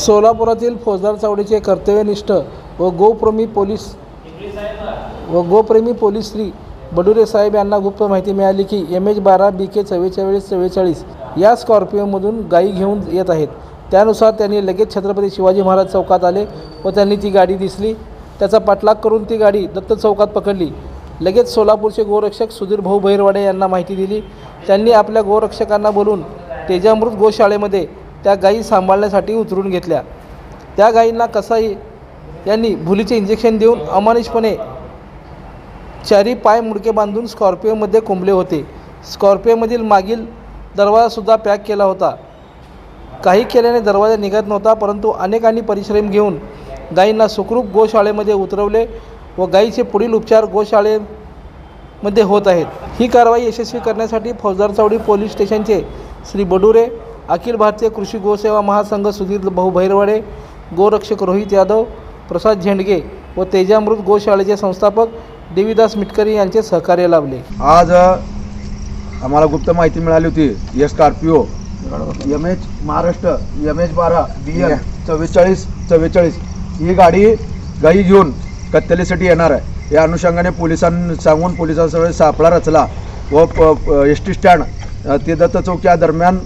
सोलापुरातील फौजदार चावडीचे कर्तव्यनिष्ठ व गोप्रेमी पोलीस व गोप्रेमी पोलीस श्री बडुरे साहेब यांना गुप्त माहिती मिळाली की एम एच बारा बी के चव्वेचाळीस चव्वेचाळीस या स्कॉर्पिओमधून गायी घेऊन येत आहेत. त्यानुसार त्यांनी लगेच छत्रपती शिवाजी महाराज चौकात आले व त्यांनी ती गाडी दिसली. त्याचा पाठलाग करून ती गाडी दत्त चौकात पकडली. लगेच सोलापूरचे गोरक्षक सुधीर भाऊ भैरवाडे यांना माहिती दिली. त्यांनी आपल्या गोरक्षकांना बोलून तेजामृत गोशाळेमध्ये त्या गायी सांभाळण्यासाठी उतरून घेतल्या. त्या गायींना कसाई यांनी भुलीचे इंजेक्शन देऊन अमानुषपणे चारी पाय मुडके बांधून स्कॉर्पिओमध्ये कोंबले होते. स्कॉर्पिओमधील मागील दरवाजासुद्धा पॅक केला होता. काही केल्याने दरवाजा निघत नव्हता परंतु अनेकांनी परिश्रम घेऊन गायींना सुखरूप गोशाळेमध्ये उतरवले व गायीचे पुढील उपचार गोशाळेमध्ये होत आहेत. ही कारवाई यशस्वी करण्यासाठी फौजदार चावडी पोलीस स्टेशनचे श्री बडुरे अखिल भारतीय कृषी गोसेवा महासंघ सुधीर भाऊ भैरवाडे गोरक्षक रोहित यादव प्रसाद झेंडगे व तेजामृत गोशाळेचे संस्थापक देवीदास मिटकरी यांचे सहकार्य लाभले. आज आम्हाला गुप्त माहिती मिळाली होती S Scorpio M H Maharashtra M H बारा बी एल चव्वेचाळीस चव्वेचाळीस. ही गाडी गाई घेऊन कत्तलीसाठी येणार आहे. या अनुषंगाने पोलिसांनी सांगून पोलिसांसह सापळा रचला व एस टी स्टँड ते दत्त चौक या दरम्यान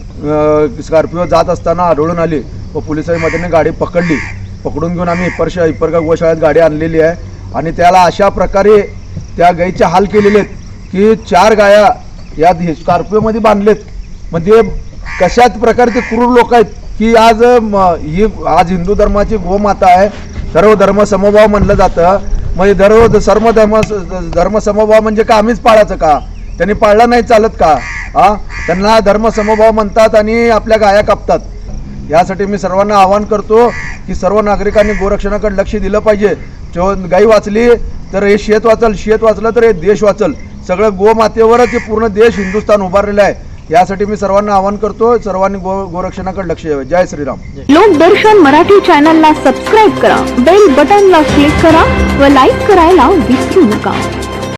स्कॉर्पिओ जात असताना आढळून आली व पोलिसांनी मदतीने गाडी पकडली. पकडून घेऊन आम्ही इपरश इपरगा गोशाळेत गाडी आणलेली आहे आणि त्याला अशा प्रकारे त्या गाईचे हाल केलेले आहेत की चार गाया या हे स्कॉर्पिओमध्ये बांधलेत. म्हणजे कशाच प्रकारचे क्रूर लोक आहेत की आज म, ही आज हिंदू धर्माची गोमाता आहे. सर्व धर्म समभाव म्हणलं जातं. म्हणजे दररोज सर्व धर्म धर्म समभाव म्हणजे का आम्हीच पाळायचं का? त्यांनी पाळला नाही चालत का? हा? त्यांना धर्म समभाव म्हणतात आणि आपल्या गाया कापतात. यासाठी मी सर्वांना आवाहन करतो की सर्व नागरिकांनी गोरक्षणाकडे लक्ष दिलं पाहिजे. जो गाई वाचली तर हे शेत वाचल शेत वाचलं तर हे देश वाचल. सगळं गोमातेवरच हे पूर्ण देश हिंदुस्थान उभारलेलं आहे. यासाठी मी सर्वांना आवाहन करतो सर्वांनी गो गोरक्षणाकडे लक्ष द्यावे. जय श्रीराम. लोकदर्शन मराठी चॅनलला सबस्क्राईब करा बेल बटनला क्लिक करा व लाईक करायला विसरू नका.